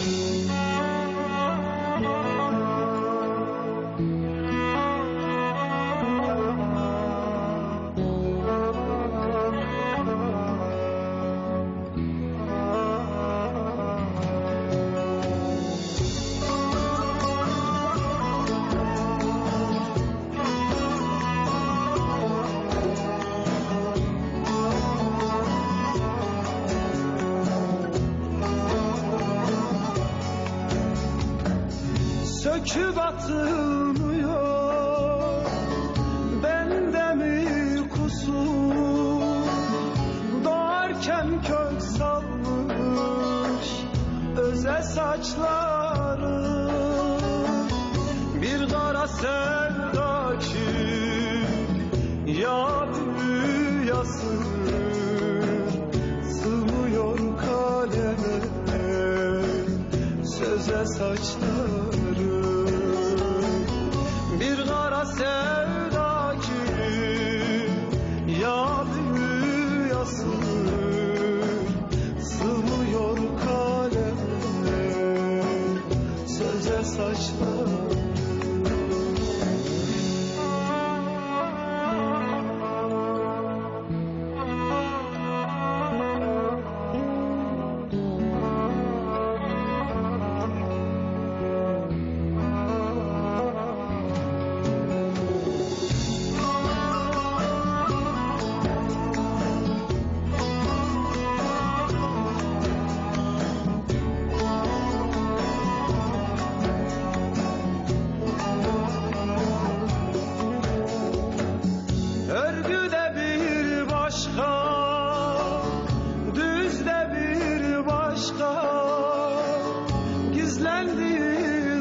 Música Öze saçları Bir kara sevda ki Ya büyüyasın Sığmıyor kaleme söze saçları söze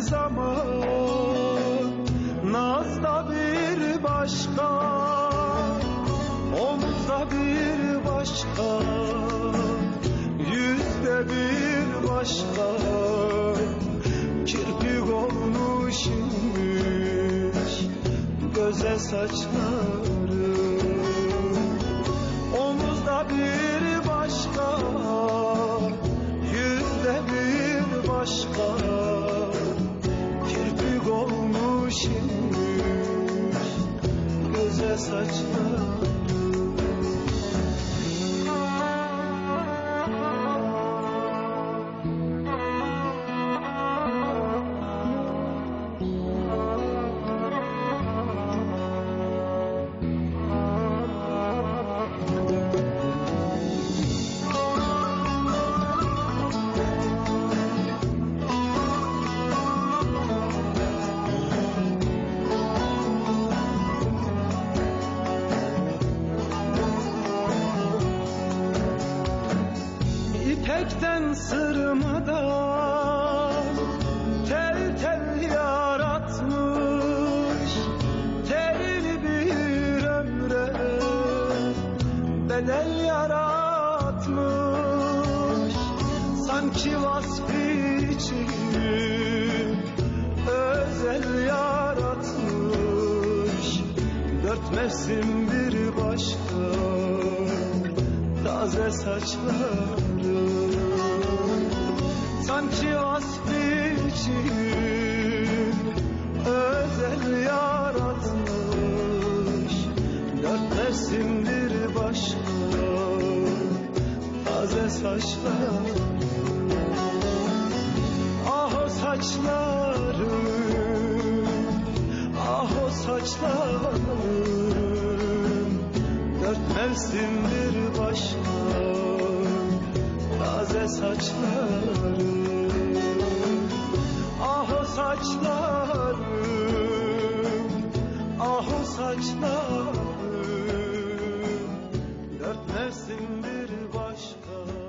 zaman nazda bir başka Omuzda bir başka, yüzde bir başka. Kirpik olmuş inmiş göze saçları. Omuzda bir başka Yüzde bir başka Göze saçları İpekten sırmadan tel tel yaratmış Telli bir ömre bedel yaratmış. Sanki vasfı için özel yaratmış. Dört mevsim bir başka taze saçları Sanki vasfı için özel yaratmış. Dört mevsimdir başka taze saçlar. Ah o saçlarım Ah o saçlarım. Dört mevsimdir başka taze saçlarım. Ah o saçlarım Ah o saçlarım. Dört mevsimdir başka.